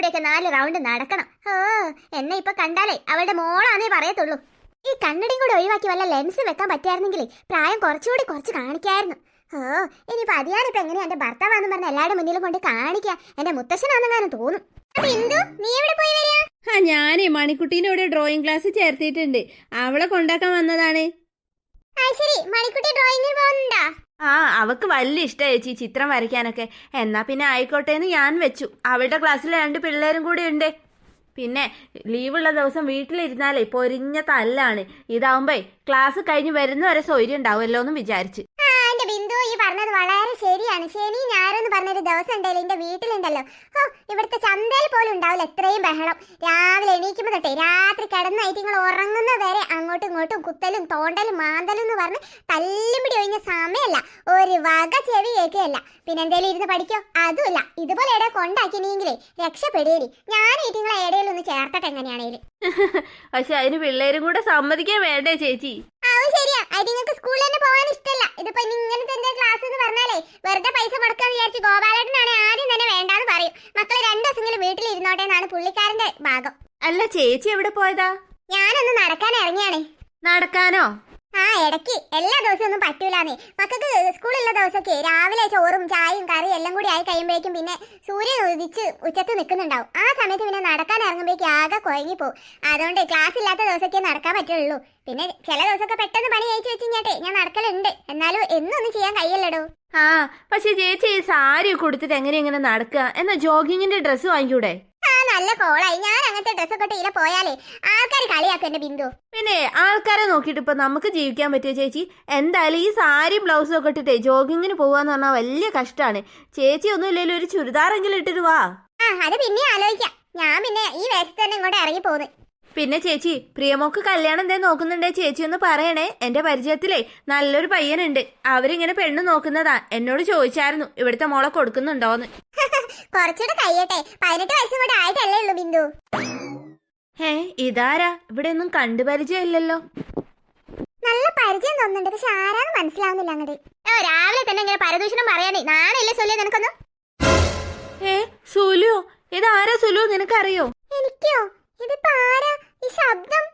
കൂടെയൊക്കെ നാല് റൗണ്ട് നടക്കണം. ഓ എന്നെ ഇപ്പൊ കണ്ടാലേ അവളുടെ മോളാന്നേ പറയത്തുള്ളൂ. ഈ കണ്ണടയും കൂടെ ഒഴിവാക്കി വല്ല ലെൻസ് വെക്കാൻ പറ്റിയായിരുന്നെങ്കിലേ പ്രായം കുറച്ചുകൂടി കുറച്ച് കാണിക്കായിരുന്നു. ഓ ഇനിയിപ്പോ അതിയാനിപ്പോ എങ്ങനെയാ എന്റെ ഭർത്താവാന്ന് പറഞ്ഞ എല്ലാവരുടെ മുന്നിലും കൊണ്ട് കാണിക്കാ. എന്റെ മുത്തശ്ശനാണെന്നാണ് തോന്നും. നീ എവിടെ പോയി വരിക? ആ ഞാനേ മണിക്കുട്ടീനെ ഇവിടെ ഡ്രോയിങ് ക്ലാസ് ചേർത്തിട്ടുണ്ട് അവളെ കൊണ്ടാക്കാൻ വന്നതാണ്. ശരി മണിക്കുട്ടി ഡ്രോയിങ്ങിൽ പോകുന്നുണ്ടോ ആ അവക്ക് വലിയ ഇഷ്ടമായി ചേച്ചി ചിത്രം വരയ്ക്കാനൊക്കെ. എന്നാ പിന്നെ ആയിക്കോട്ടെ എന്ന് ഞാൻ വെച്ചു. അവളുടെ ക്ലാസ്സിലെ രണ്ട് പിള്ളേരും കൂടി ഉണ്ട്. പിന്നെ ലീവുള്ള ദിവസം വീട്ടിലിരുന്നാലേ പൊരിഞ്ഞ തല്ലാണ്. ഇതാവുമ്പേ ക്ലാസ് കഴിഞ്ഞ് വരുന്നവരെ സൗകര്യം ഉണ്ടാവുമല്ലോ എന്ന് വിചാരിച്ച്. എന്റെ ബിന്ദു ഈ പറഞ്ഞത് വളരെ ശരിയാണ്. ശനി ഞായറെന്ന് പറഞ്ഞൊരു ദിവസം ഉണ്ടല്ലോ എന്റെ വീട്ടിലുണ്ടല്ലോ. ഓ ഇവിടുത്തെ ചന്തയിൽ പോലും ഉണ്ടാവില്ല എത്രയും ബഹളം. രാവിലെ എണീക്കുമ്പോൾ തൊട്ടേ രാത്രി കിടന്നായിട്ട് നിങ്ങൾ ഉറങ്ങുന്ന വരെ അങ്ങോട്ടും ഇങ്ങോട്ടും കുത്തലും തോണ്ടലും മാന്തലും എന്ന് പറഞ്ഞ് തല്ലുപിടി ഒഴിഞ്ഞ സമയമല്ല ഒരു വക ചെവി കേൾക്കുകയല്ല. പിന്നെ എന്തേലും ഇരുന്ന് പഠിക്കോ? അതുമില്ല. ഇതുപോലെ എവിടെ കൊണ്ടാക്കിനെങ്കിലേ രക്ഷപ്പെടുകയില്ലേ ഞാൻ നിങ്ങളെ എടയിൽ ഒന്ന് ചേർത്തട്ടെ എങ്ങനെയാണേലും. പക്ഷെ അതിന് പിള്ളേരും കൂടെ സമ്മതിക്കാൻ വേണ്ടേ ചേച്ചി? അത് ശരിയാ. അത് നിങ്ങൾക്ക് സ്കൂളിൽ തന്നെ പോകാൻ ഇഷ്ടമല്ല ഇതിപ്പോ ഇങ്ങനത്തെ എന്തേ ക്ലാസ് എന്ന് പറഞ്ഞാലേ വെറുതെ പൈസ മുടക്കാന്ന് വിചാരിച്ച് ഗോപാലേട്ടനാണ് ആദ്യം തന്നെ വേണ്ടാന്ന് പറയും. മക്കളെ രണ്ടു ദിവസമെങ്കിലും വീട്ടിൽ ഇരുന്നോട്ടെ എന്നാണ് പുള്ളിക്കാരന്റെ ഭാഗം. അല്ല ചേച്ചി എവിടെ പോയതാ? ഞാനൊന്ന് നടക്കാൻ ഇറങ്ങിയാണേ. നടക്കാനോ? ആ ഇടയ്ക്ക് എല്ലാ ദിവസവും ഒന്നും പറ്റൂലാന്നേ. മക്കൾക്ക് സ്കൂളുള്ള ദിവസമൊക്കെ രാവിലെ ചോറും ചായയും കറിയും എല്ലാം കൂടി ആയി കഴിയുമ്പോഴേക്കും പിന്നെ സൂര്യൻ ഉദിച്ച് ഉച്ചത്ത് നിൽക്കുന്നുണ്ടാവും. ആ സമയത്ത് പിന്നെ നടക്കാൻ ഇറങ്ങുമ്പോഴേക്കും ആകെ കുഴങ്ങി പോകും അതുകൊണ്ട് ക്ലാസ് ഇല്ലാത്ത ദിവസമൊക്കെ നടക്കാൻ പറ്റുള്ളൂ. പിന്നെ ചില ദിവസമൊക്കെ പെട്ടെന്ന് പണി കഴിച്ചു വെച്ചിങ്ങാട്ടെ ഞാൻ നടക്കലുണ്ട്. എന്നാലും എന്നൊന്നും ചെയ്യാൻ കഴിയല്ലടോ. ആ പക്ഷെ ചേച്ചി സാരി കൊടുത്തിട്ട് എങ്ങനെ ഇങ്ങനെ നടക്കുക? എന്നാ ജോഗിങ്ങിന്റെ ഡ്രസ്സ് വാങ്ങിക്കൂടെ? നല്ല കോളായി. ഞാൻ അങ്ങനത്തെ ഡ്രസ് ഒക്കെ ഇതിലെ പോയാലേ ആൾക്കാർ കളിയാക്കും എന്റെ ബിന്ദു. പിന്നെ ആൾക്കാരെ നോക്കിയിട്ട് ഇപ്പൊ നമുക്ക് ജീവിക്കാൻ പറ്റുമോ ചേച്ചി? എന്തായാലും ഈ സാരിയും ബ്ലൗസും ഒക്കെ ഇട്ടിട്ടേ ജോഗിങ്ങിന് പോവാന്ന് പറഞ്ഞാൽ വലിയ കഷ്ടാണ്. ചേച്ചി ഒന്നും ഇല്ലെങ്കിലും ഒരു ചുരിദാറെങ്കിലും ഇട്ടിട്ട് വാ. ആ അത് പിന്നെ ആലോചിക്കാം. ഞാൻ പിന്നെ ഈ വേഷത്തിൽ തന്നെ ഇങ്ങോട്ട് ഇറങ്ങി പോന്ന്. പിന്നെ ചേച്ചി പ്രിയമോക്ക് കല്യാണം എന്തേ നോക്കുന്നുണ്ടേ ചേച്ചി ഒന്ന് പറയണേ. എന്റെ പരിചയത്തിലേ നല്ലൊരു പയ്യനുണ്ട്. അവരിങ്ങനെ പെണ്ണ് നോക്കുന്നതാ. എന്നോട് ചോദിച്ചായിരുന്നു ഇവിടുത്തെ മോളെ കൊടുക്കുന്നുണ്ടോന്ന്? കുറച്ചുകൂടെ കഴിയട്ടെ. പതിനെട്ട് വയസ്സും കൂടെ ആയിട്ടല്ലേ ഉള്ളൂ ബിന്ദു. ഹേ ഇതാരാ? ഇവിടെ ഒന്നും കണ്ടു പരിചയമില്ലല്ലോ. നല്ല പരിചയം തോന്നുന്നുണ്ട് പക്ഷെ ആരാന്ന് മനസ്സിലാവുന്നില്ല അങ്ങോട്ട്. ഓ രാവിലെ തന്നെ ഇങ്ങനെ പരദൂഷണം പറയാനേ. നാണല്ലേ സുലു നിനക്കൊന്നും? ഏ സുലു ഇതാരാ സുലു നിനക്കറിയോ? എനിക്കോ? ഇതിപ്പോ ആരാ? ഈ ശബ്ദം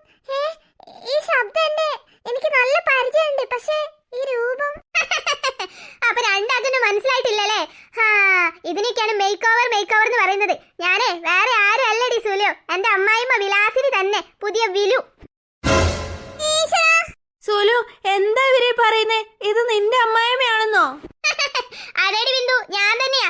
ഈ ശബ്ദം എന്നെ എനിക്ക് നല്ല പരിചയമുണ്ട് പക്ഷേ ഈ രൂപം. അപ്പൊ രണ്ടാത്തിനും മനസ്സിലായിട്ടില്ലല്ലേ? ഹാ ഇതിനൊക്കെയാണ് മേക്ക് ഓവർ മേക്ക് ഓവർ എന്ന് പറയുന്നത്. ഞാനേ വേറെ ആരും അല്ലടി സുലു. എന്റെ അമ്മായിമ്മ വിലാസിനി തന്നെ പുതിയ വിലു. സുലു എന്താ ഇവരെ പറയുന്നേ? ഇത് നിന്റെ അമ്മായിമ്മയാണെന്നോ? അതേടി ബിന്ദു ഞാൻ തന്നെയാ.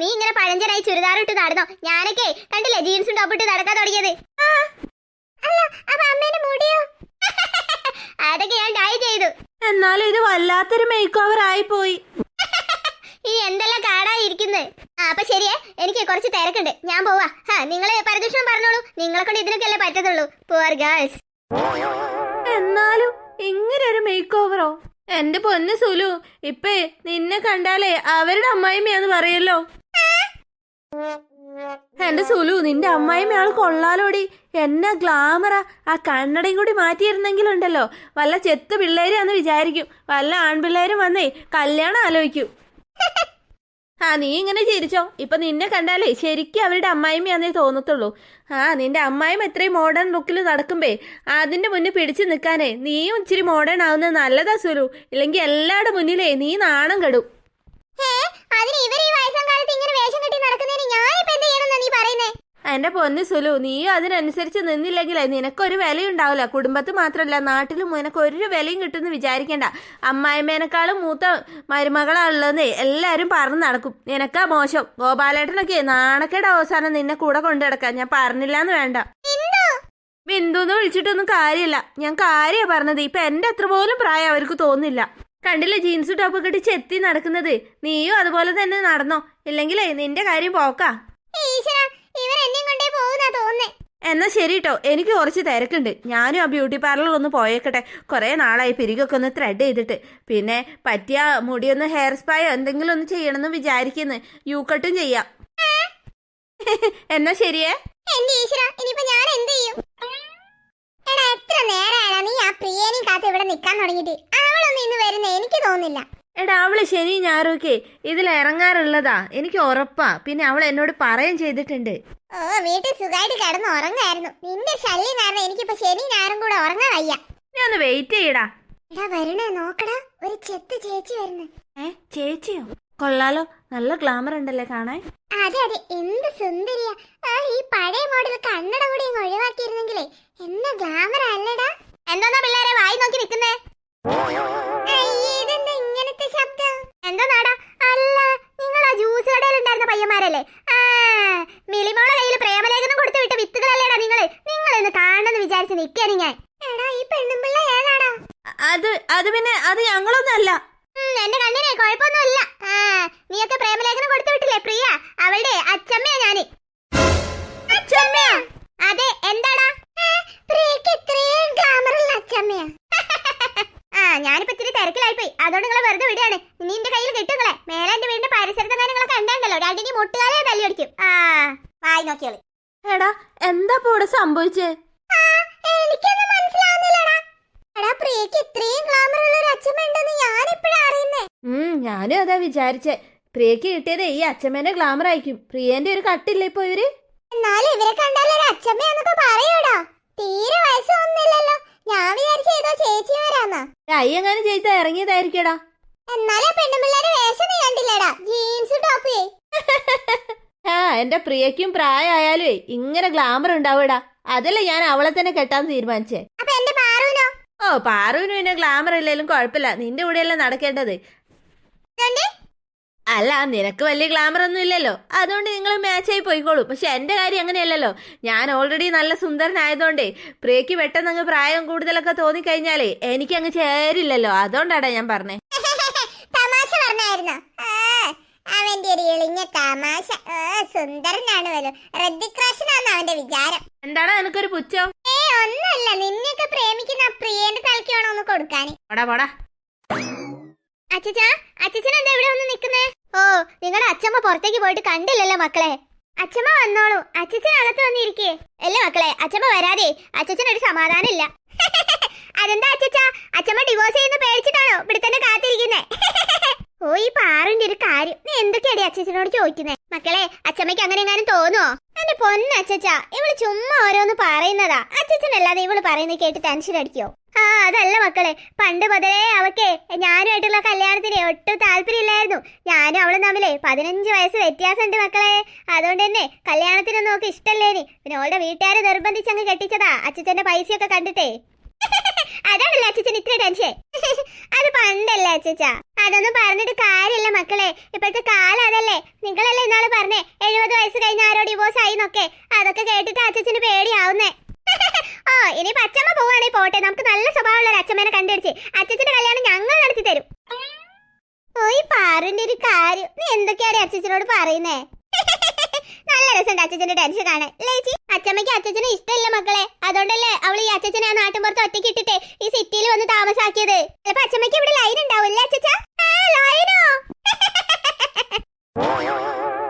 നീ ഇങ്ങനെ പഴഞ്ചനായി ചുരിദാർ ഇട്ട് നടന്നോ? ഞാനൊക്കെ കണ്ടില്ലേ ജീൻസും ടോപ്പിട്ട് നടക്കാൻ തുടങ്ങിയത് അല്ല അപ്പൊ അമ്മേന്റെ മുടിയോ അതൊക്കെ ഞാൻ ഡൈ ചെയ്തു. എന്നാലും ഇത് വല്ലാത്തൊരു മേക്ക് ഓവർ പോയി. ഈ എന്തെല്ലാം കാടായിരിക്കുന്നത് അപ്പൊ ശരിയേ എനിക്ക് കുറച്ച് തിരക്കുണ്ട്. ഞാൻ പോവാ. ഹാ നിങ്ങൾ പരദൂഷണം പറഞ്ഞോളൂ. നിങ്ങളെ കൊണ്ട് ഇതിനൊക്കെയല്ലേ പറ്റത്തുള്ളൂ. പുവർ ഗേൾസ് എന്നാലും ഇങ്ങനെ ഒരു മേക്ക് ഓവറോ എന്റെ പൊന്ന് സുലു ഇപ്പേ നിന്നെ കണ്ടാലേ അവരുടെ അമ്മായിമ്മയാന്ന് പറയല്ലോ. എന്റെ സുലു നിന്റെ അമ്മായിമ്മയാൾ കൊള്ളാലോടി. എന്നാ ഗ്ലാമറാ. ആ കണ്ണടയും കൂടി മാറ്റിയിരുന്നെങ്കിലുണ്ടല്ലോ വല്ല ചെത്ത് പിള്ളേരാന്ന് വിചാരിക്കും. വല്ല ആൺപിള്ളേരും വന്നേ കല്യാണം ആലോചിക്കും. ആ നീ ഇങ്ങനെ ചിരിച്ചോ? ഇപ്പൊ നിന്നെ കണ്ടാലേ ശരിക്കും അവരുടെ അമ്മായിമ്മയാന്നേ തോന്നത്തുള്ളൂ. ആ നിന്റെ അമ്മായിമ്മ എത്രയും മോഡേൺ ലുക്കിൽ നടക്കുമ്പേ അതിന്റെ മുന്നിൽ പിടിച്ചു നിൽക്കാനേ നീയും ഇച്ചിരി മോഡേൺ ആവുന്നത് നല്ലതാ സുലു. ഇല്ലെങ്കിൽ എല്ലാവരുടെ മുന്നിലേ നീ നാണം കെടും അതിന് ഇവർ ഈ വയസ്സാം കാലത്ത് ഇങ്ങനെ വേഷം കെട്ടി നടക്കുന്നതിന് ഞാനിപ്പോ എന്ത് ചെയ്യണമെന്നാ നീ എന്റെ പൊന്ന് സുലു നീയും അതിനനുസരിച്ച് നിന്നില്ലെങ്കിൽ നിനക്കൊരു വിലയുണ്ടാവില്ല കുടുംബത്ത് മാത്രമല്ല നാട്ടിലും നിനക്ക് ഒരു വിലയും കിട്ടുമെന്ന് വിചാരിക്കണ്ട. അമ്മായിമ്മേനേക്കാളും മൂത്ത മരുമകളാണുള്ളതെന്ന് എല്ലാരും പറഞ്ഞു നടക്കും. നിനക്കാ മോശം. ഗോപാലേട്ടനൊക്കെ നാണക്കേട് അവസാനം നിന്നെ കൂടെ കൊണ്ടു ഞാൻ പറഞ്ഞില്ലാന്ന് വേണ്ട. ബിന്ദുന്ന് വിളിച്ചിട്ടൊന്നും കാര്യമില്ല. ഞാൻ കാര്യമാണ് പറഞ്ഞത്. ഇപ്പൊ എന്റെ അത്ര പോലും പ്രായം അവർക്ക് തോന്നില്ല കണ്ടില്ല ജീൻസ് ടോപ്പ് കെട്ടി ചെത്തി നടക്കുന്നത്? നീയും അതുപോലെ തന്നെ നടന്നോ? ഇല്ലെങ്കിലേ നിന്റെ കാര്യം പോക്കാ ഈശ്വര ഇവർ എന്നെയും കൊണ്ടേ പോകുന്നാ തോന്നുന്നേ എന്നാ ശരി കേട്ടോ എനിക്ക് കുറച്ച് തിരക്കുണ്ട്. ഞാനും ആ ബ്യൂട്ടി പാർലറിൽ ഒന്ന് പോയേക്കട്ടെ. കുറേ നാളായി പിരികൊക്കെ ഒന്ന് ത്രെഡ് ചെയ്തിട്ട്. പിന്നെ പറ്റിയ മുടിയൊന്ന് ഹെയർ സ്പായോ എന്തെങ്കിലും ഒന്ന് ചെയ്യണമെന്ന് വിചാരിക്കുന്നു. യു കട്ടും ചെയ്യാം. എന്നാ ശരിയേ? എത്ര നേരമായാ നീ ആ പ്രിയേനെയും കാത്ത് ഇവിടെ നിൽക്കാൻ തുടങ്ങിയിട്ട്. അവളൊന്നും ഇന്ന് വരുന്നേ എനിക്ക് തോന്നുന്നില്ല എടാ അവൾ ശനി ഞായറൊക്കെ ഇതിൽ ഇറങ്ങാറുള്ളതാ. എനിക്ക് ഉറപ്പാ. പിന്നെ അവൾ എന്നോട് പറയും ചെയ്തിട്ടുണ്ട്. ഓ വീട്ടിൽ സുഖമായിട്ട് കിടന്ന് ഉറങ്ങായിരുന്നു. നിന്റെ ശല്യം കാരണം എനിക്കിപ്പോ ശനി ഞായറും കൂടെ ഉറങ്ങാൻ വയ്യ. നീ ഒന്ന് വെയിറ്റ് ചെയ്യടാ. എടാ വരണേ നോക്കടാ. ഒരു ചെത്ത് ചേച്ചി വരുന്നു. ഏ ചേച്ചിയോ? കൊള്ളാലോ. നല്ല ഗ്ലാമർ ഉണ്ടല്ലേ കാണാൻ. അതെ അതെ. എന്ത് സുന്ദരിയാ. ആ, ഈ പഴയ മോഡൽ കണ്ണട കൂടി അങ്ങ് ഒഴിവാക്കിയിരുന്നെങ്കിലേ എന്താ ഗ്ലാമർ അല്ലടാ. എന്താ പിള്ളേരെ വായി നോക്കി നിൽക്കുന്നേ നിങ്ങൾ നിങ്ങൾ ഇന്ന് കാണണമെന്ന് വിചാരിച്ച് നിൽക്കാനും ഞാൻ. എടാ ഈ പെണ്ണുമ്പിള്ള ഏതാടാ? അത് അത് പിന്നെ അത് ഞങ്ങളൊന്നല്ല എന്റെ കണ്ണിനെ കുഴപ്പമൊന്നുമില്ല. നീയൊക്കെ പ്രേമലേഖനം കൊടുത്തു വിട്ടില്ലേ പ്രിയ? അവളുടെ അച്ഛമ്മയാ ഞാൻ. അതെ എന്താടാ? പ്രിയക്ക് ഇത്രയും ഗ്ലാമറുള്ള അച്ഛമ്മയാ. ആ ഞാനിപ്പോ ഇത്തിരി തിരക്കിലായി പോയി അതുകൊണ്ട് നിങ്ങളെ വെറുതെ വിടുകയാണ് ഇനി എന്റെ കയ്യിൽ കിട്ടുങ്ങളെ മേലെ എന്റെ വീടിന്റെ പരിസരത്ത് നിങ്ങളെ കണ്ടല്ലോ രണ്ടിനി മുട്ടുകാലെ തല്ലി അടിക്കും ആ വായി നോക്കിയോളി എടാ എന്താ ഇപ്പൊ ഇവിടെ സംഭവിച്ചേ എനിക്കൊന്നും മനസ്സിലാവുന്നില്ലടാ എടാ പ്രിയക്ക് ഇത്രയും ഗ്ലാമറുള്ള ഒരു അച്ഛമ്മ ഉണ്ടെന്ന് ഞാൻ ഇപ്പോഴാ അറിയുന്നേ ഞാനും അതാ വിചാരിച്ചേ. പ്രിയക്ക് കിട്ടിയത് ഈ അച്ഛമ്മേനെ ഗ്ലാമർ ആയിരിക്കും. പ്രിയന്റെ ഒരു കട്ടില്ല ഇപ്പൊ ഇവർ? എന്നാലും ഇവരെ കണ്ടാൽ ഒരു അച്ഛമ്മയാന്നൊക്കെ പറയൂടാ. തീരെ വയസ്സൊന്നുമില്ലല്ലോ. ഞാൻ വിചാരിച്ച ഏതോ ചേച്ചിമാരാന്നാ അയ്യങ്ങാനും ചെയ്ത ഇറങ്ങിയതായിരിക്കടാ. എന്നാലും ആ പെണ്ണുപിള്ളേരെ വേഷം നീ കണ്ടില്ലടാ. ജീൻസ് ടോപ്പ് ആ എന്റെ പ്രിയക്കും പ്രായമായാലേ ഇങ്ങനെ ഗ്ലാമർ ഉണ്ടാവൂടാ അതല്ലേ ഞാൻ അവളെ തന്നെ കെട്ടാൻ തീരുമാനിച്ചേ. ഓ പാറുവിന് പിന്നെ ഗ്ലാമർ ഇല്ലെങ്കിലും കുഴപ്പമില്ല. നിന്റെ കൂടെയല്ല നടക്കേണ്ടത്. അല്ല നിനക്ക് വലിയ ഗ്ലാമർ ഒന്നും ഇല്ലല്ലോ. അതുകൊണ്ട് നിങ്ങൾ മാച്ച് ആയി പോയിക്കോളൂ. പക്ഷെ എന്റെ കാര്യം അങ്ങനെയല്ലല്ലോ. ഞാൻ ഓൾറെഡി നല്ല സുന്ദരനായതുകൊണ്ടേ പ്രിയക്ക് പെട്ടെന്ന് അങ്ങ് പ്രായം കൂടുതലൊക്കെ തോന്നിക്കഴിഞ്ഞാലേ എനിക്ക് അങ്ങ് ചേരില്ലല്ലോ. അതുകൊണ്ടാടാ ഞാൻ പറഞ്ഞേ. തമാശ പറഞ്ഞായിരുന്നു? അവന്റെ ഒരു എളിഞ്ഞ തമാശ. സുന്ദരനാണ് വല്ലോ. ഋതിക് റോഷനാണ് അവന്റെ വിചാരം. എന്താടാ നിനക്കൊരു പുച്ഛം? ഏ ഒന്നല്ല നിന്നെയൊക്കെ പ്രേമിക്കുന്ന പ്രിയന്റെ തലക്കാണോ ഒന്ന് കൊടുക്കാൻ പോടാ പോടാ. അച്ഛച്ചാ അച്ഛച്ചൻ എന്താ ഇവിടെ വന്ന് നിക്കുന്നേ ഓ നിങ്ങളുടെ അച്ഛമ്മ പുറത്തേക്ക് പോയിട്ട് കണ്ടില്ലല്ലോ മക്കളെ. അച്ഛമ്മ വന്നോളൂ. അച്ഛച്ചൻ അകത്ത് വന്നിരിക്കേ. അല്ലേ മക്കളെ? അച്ഛമ്മ വരാതെ അച്ഛച്ചൻ ഒരു സമാധാനം ഇല്ല അതെന്താ അച്ഛച്ചാ? അച്ഛമ്മ ഡിവോഴ്സ് ചെയ്യുന്ന പേടിച്ചിട്ടാണോ ഇവിടെ തന്നെ കാത്തിരിക്കുന്നേ? ഓ ഈ പാറിന്റെ ഒരു കാര്യം. നീ എന്തൊക്കെയാടി അച്ഛച്ചനോട് ചോദിക്കുന്നേ? മക്കളെ അച്ഛമ്മയ്ക്ക് അങ്ങനെ എങ്ങാനും തോന്നുവോ? എന്റെ പൊന്ന് അച്ഛച്ചാ ഇവൾ ചുമ്മാ ഓരോന്ന് പറയുന്നതാ. അച്ഛച്ചനല്ലാതെ ഇവൾ പറയുന്നത് കേട്ട് ടെൻഷൻ അടിക്കോ? ആ അതല്ല മക്കളെ പണ്ട് മുതലേ അവക്കെ ഞാനുമായിട്ടുള്ള കല്യാണത്തിന് ഒട്ടും താല്പര്യമില്ലായിരുന്നു. ഞാനും അവളും തമ്മിലെ പതിനഞ്ച് വയസ്സ് വ്യത്യാസമുണ്ട് മക്കളെ. അതുകൊണ്ട് തന്നെ കല്യാണത്തിനൊന്നും നോക്ക് ഇഷ്ടല്ലേനി പിന്നെ അവളുടെ വീട്ടുകാരെ നിർബന്ധിച്ചങ്ങ് കെട്ടിച്ചതാ അച്ഛച്ചന്റെ പൈസയൊക്കെ കണ്ടിട്ടേ. അതാണല്ലേ അച്ഛൻ ഇത്ര ടെൻഷൻ അത് പണ്ടല്ലേ അച്ഛച്ച. അതൊന്നും പറഞ്ഞിട്ട് കാര്യമില്ല മക്കളെ. ഇപ്പോഴത്തെ കാലം അതല്ലേ. നിങ്ങളല്ലേ ഇന്നാൾ പറഞ്ഞേ എഴുപത് വയസ്സ് കഴിഞ്ഞ ആരോ ഡിവോഴ്സ് ആയി എന്നൊക്കെ അതൊക്കെ കേട്ടിട്ട് അച്ഛച്ചന് പേടിയാവുന്നേ. ഓ ഇനി അച്ഛമ്മ പോവാണെങ്കിൽ പോട്ടെ. നമുക്ക് നല്ല സ്വഭാവമുള്ള ഒരു അച്ഛമ്മേനെ കണ്ടുപിടിച്ച് അച്ഛച്ചന്റെ കല്യാണം ഞങ്ങൾ നടത്തി തരും. ഓ ഈ പാറിന്റെ ഒരു കാര്യം. നീ എന്തൊക്കെയാണ് അച്ഛച്ചനോട് പറയുന്നേ? രസമുണ്ട് അച്ചച്ചന്റെ ടെൻഷൻ കാണാൻ. ലേച്ചി അച്ഛമ്മയ്ക്ക് അച്ചച്ചനെ ഇഷ്ടമില്ല മക്കളെ. അതുകൊണ്ടല്ലേ അവൾ ഈ അച്ചച്ചനെ ആ നാട്ടുമ്പുറത്ത് ഒറ്റയ്ക്ക് ഇട്ടിട്ട് ഈ സിറ്റിയിൽ വന്ന് താമസാക്കിയത്. അപ്പൊ അച്ഛമ്മയ്ക്ക് ഇവിടെ ലൈൻ ഉണ്ടാവില്ലേ അച്ഛച്ചാ? ലൈനോ